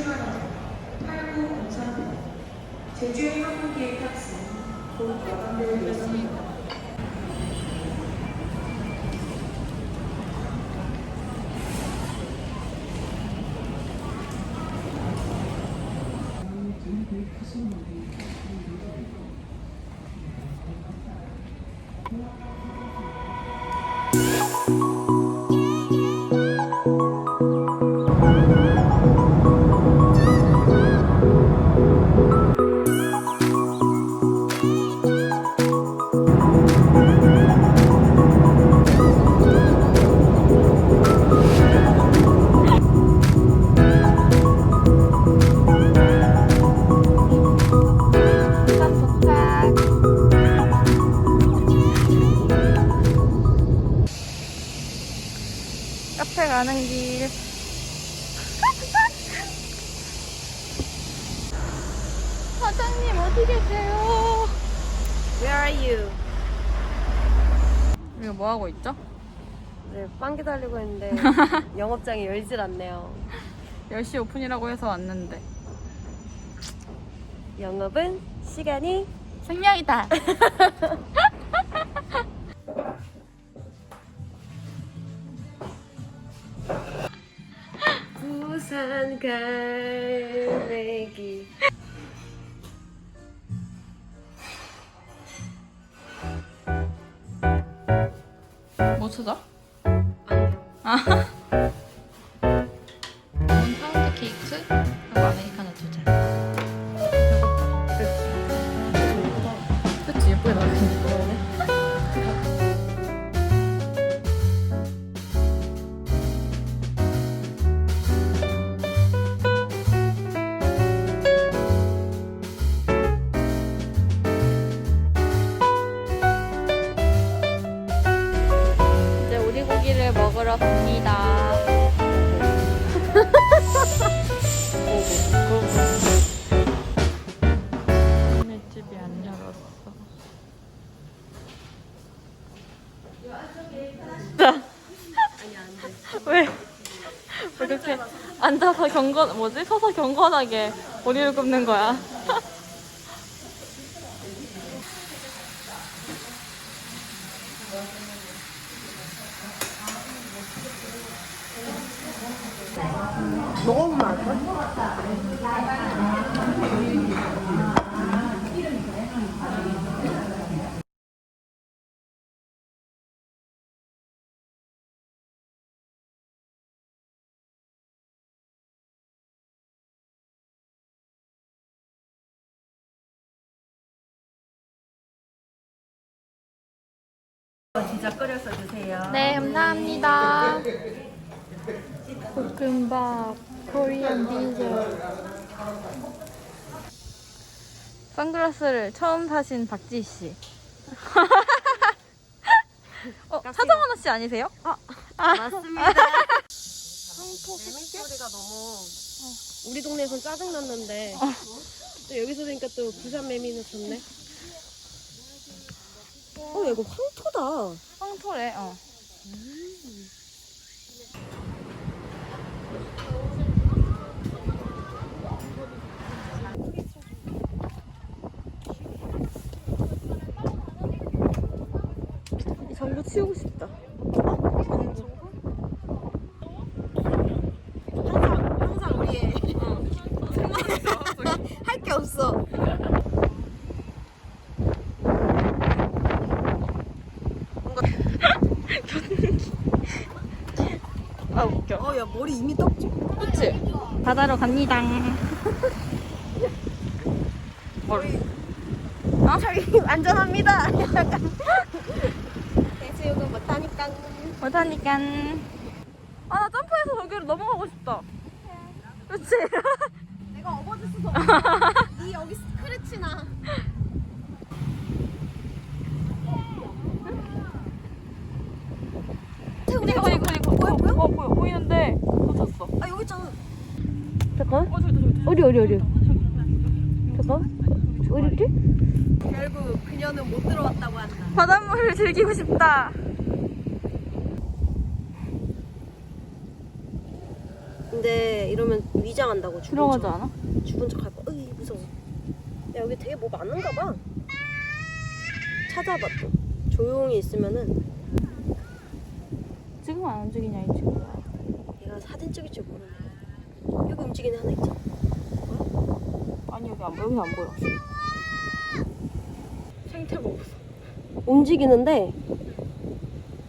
출발합니다. 8903 제주행 항공기의 탑승 곧 마감될 예정입니다. 도착. 사장님 어디 계세요? Where are you? 이거 뭐 하고 있죠? 네, 빵 기다리고 했는데 영업장이 열질 않네요. 10시 오픈이라고 해서 왔는데 영업은 시간이 생명이다. 부산 갈매기. 뭐 찾아? 아니요. 원 자. 왜? 왜 그렇게 앉아서 경건 뭐지? 서서 경건하게 오리를 굽는 거야? 너무 많아. 진짜 끓여서 주세요. 네, 감사합니다. 볶음밥, 코리안 디저. 선글라스를 처음 사신 박지 씨. 어, 차정원 씨 아니세요? 맞습니다. 매미 소리가 너무 우리 동네에선 짜증 났는데 또 여기서 보니까 또 부산 매미는 좋네. 어, 야, 이거 황토다. 황토래, 어. 이 치우고 싶다. 항상 항상 우리의 할 게 없어. 아, 웃겨. 어, 야 머리 이미 떡지. 그치? 바다로 갑니다. 뭘? 아, 저기 안전합니다. 대 수욕은 못하니까. 못하니까. 아, 나 점프해서 저기로 넘어가고 싶다. 그치? 내가 업어줬어. 이 여기 스크래치나. 이거, 이거, 이거. 보여, 보여? 어, 보여. 보이는데 놓쳤어. 아 여기 있잖아. 잠깐. 어, 저기다, 저기다. 어디 어디 어디. 잠깐. 어디지? 결국 그녀는 못 들어왔다고 한다. 바닷물을 즐기고 싶다. 근데 이러면 위장한다고 죽은 들어가지 척. 않아? 죽은 척할 거. 으이 무서워. 야 여기 되게 뭐 많은가 봐. 찾아봐 또. 조용히 있으면은 지금 안 움직이냐 이 친구야. 얘가 사진 찍을 줄 모르네. 여기 움직이는 하나 있잖아. 아니 여기 안 여기 안 보여. 생태가 없어. 움직이는데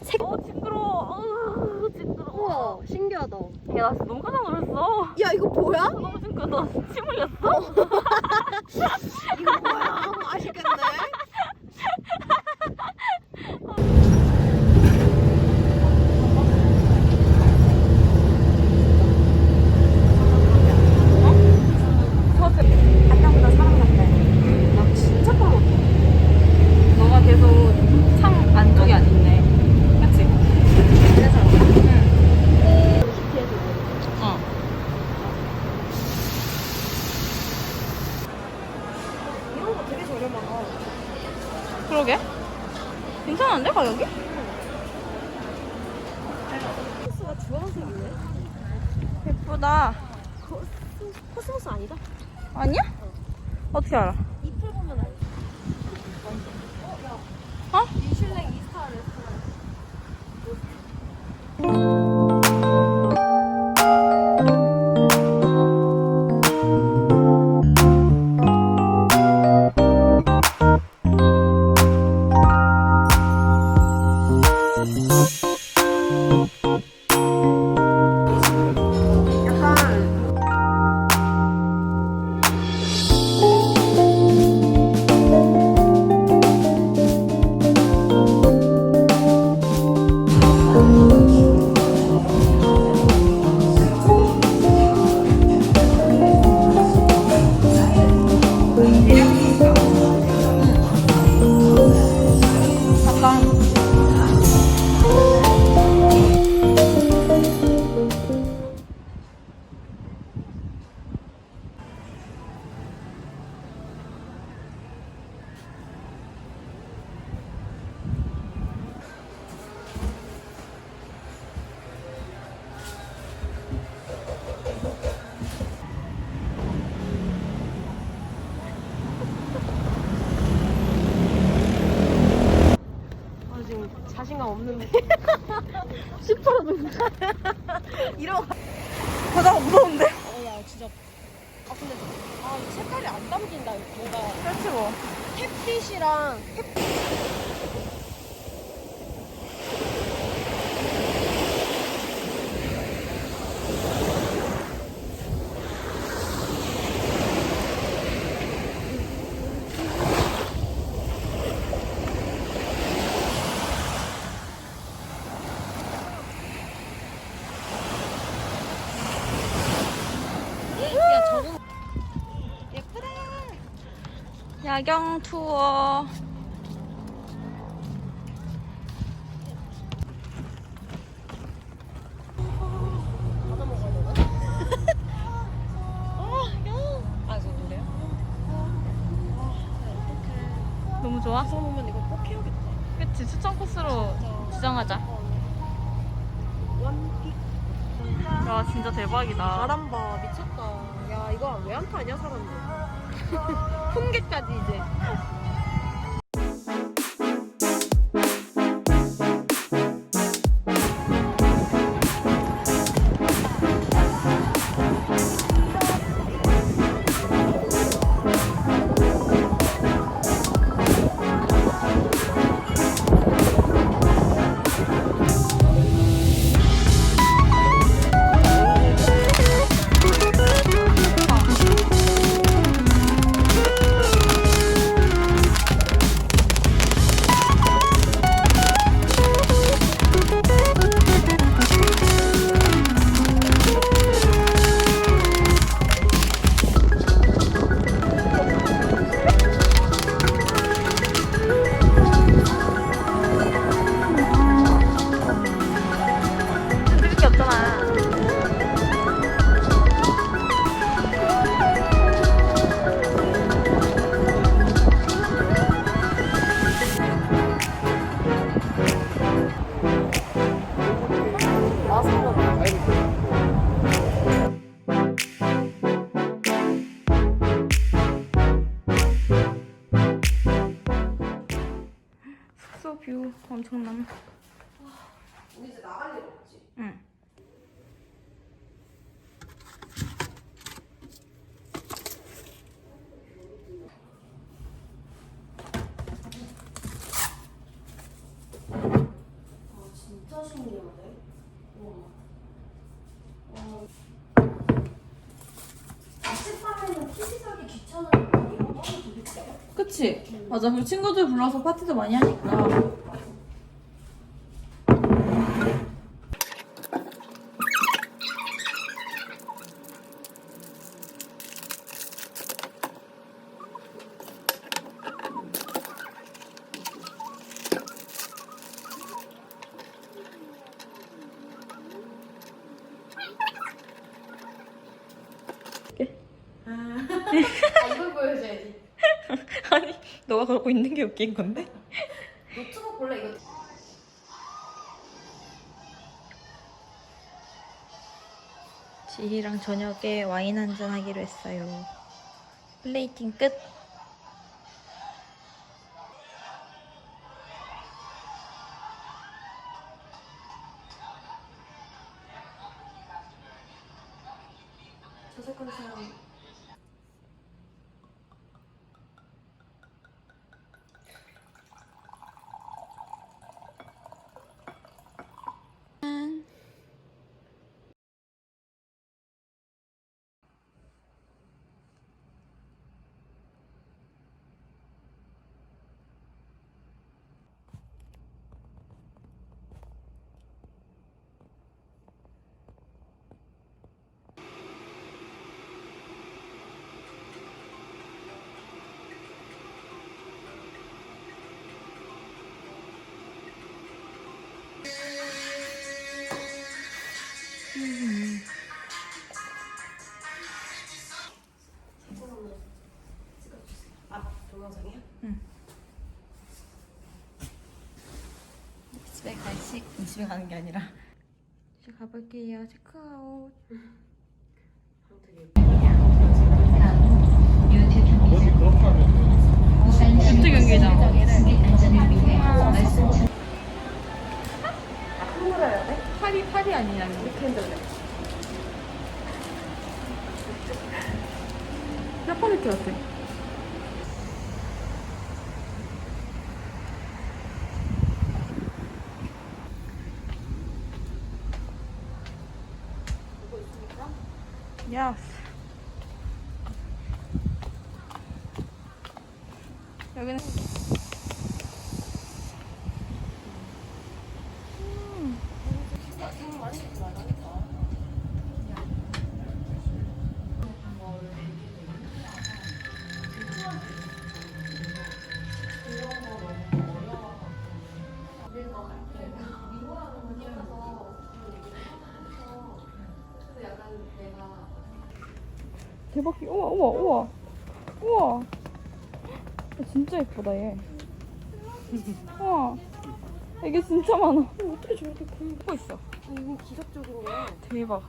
색. 어 징그러워. 어 징그러워. 우와 신기하다. 야, 나 진짜 너무 깜짝 놀랐어. 야 이거 뭐야? 너무 징그러. 나침 흘렸어. 이거 뭐야? 맛있겠네. 자신감 없는데. 10%도 이러고 바다가 무서운데? 어, 야, 진짜. 아, 근데, 아, 이 색깔이 안 담긴다, 뭔가. 그렇지 뭐 햇빛이랑, 야, 저거. 예쁘다. 야경 투어? 너무 좋아? 오면 이거 꼭 해야겠다. 그치 추천 코스로 지정하자 완픽. 야 진짜 대박이다 바람 봐, 미쳤다. 야, 이거 왜 안 타냐, 사람들. 풍계까지 이제. 엄청 남아. 우리 이제 나갈 일 없지? 응. 아 진짜 신기하네. 우와. 어. 아침밤에는 TV 사기 거. 그치? 맞아. 그리고 친구들 불러서 파티도 많이 하니까. 아 이걸 보여줘야지. 아니, 너가 그러고 있는 게 웃긴 건데? 노트북 볼래 이거. 지희랑 저녁에 와인 한잔 하기로 했어요. 플레이팅 끝. 집에 가는 게 아니라. 이제 가볼게요. 체크아웃. 유튜 경기장. 팔이 팔이 아니야 이렇게 흔들래. 짜파게티 같아 대박 우와 우와 우와. 우와. 야, 진짜 예쁘다 얘. 우와. 이게 진짜 많아. 어떻게 저렇게 큰 보고 있어? 아, 이건 기적적인 거야. 대박.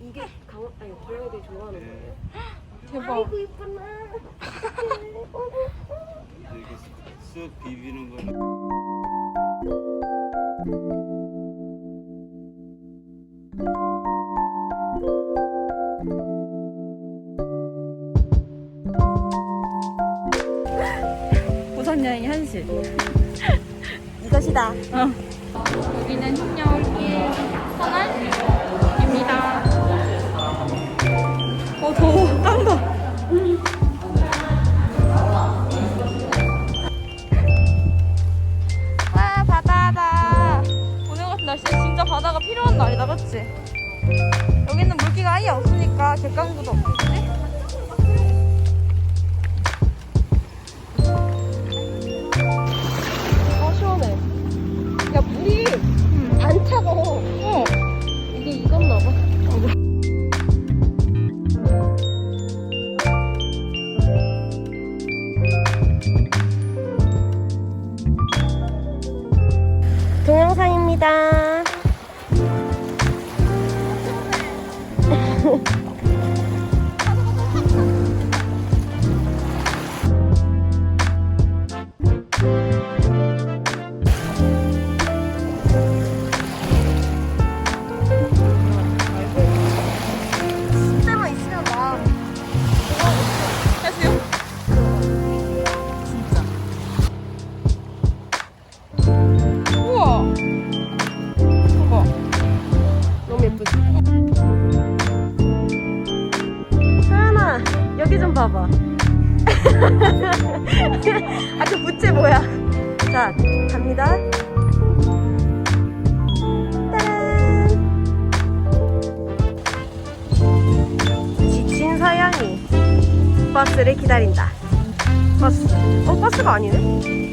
이게 강 아니 고양이들이 좋아하는 거예요? 대박. 이쁘나. 이렇게 쓱 비비는 거. 부산 여행 현실 이것이다. 어. 여기는 흰여울길 터널입니다. 어, 더워. 필요한 날이다, 그치? 여기는 물기가 아예 없으니까 객강구도 없겠지? 아 시원해. 야 물이 안 차가워. 어. 이게 익었나 봐. 동영상입니다. 버스를 기다린다. 버스. 어, 버스가 아니네?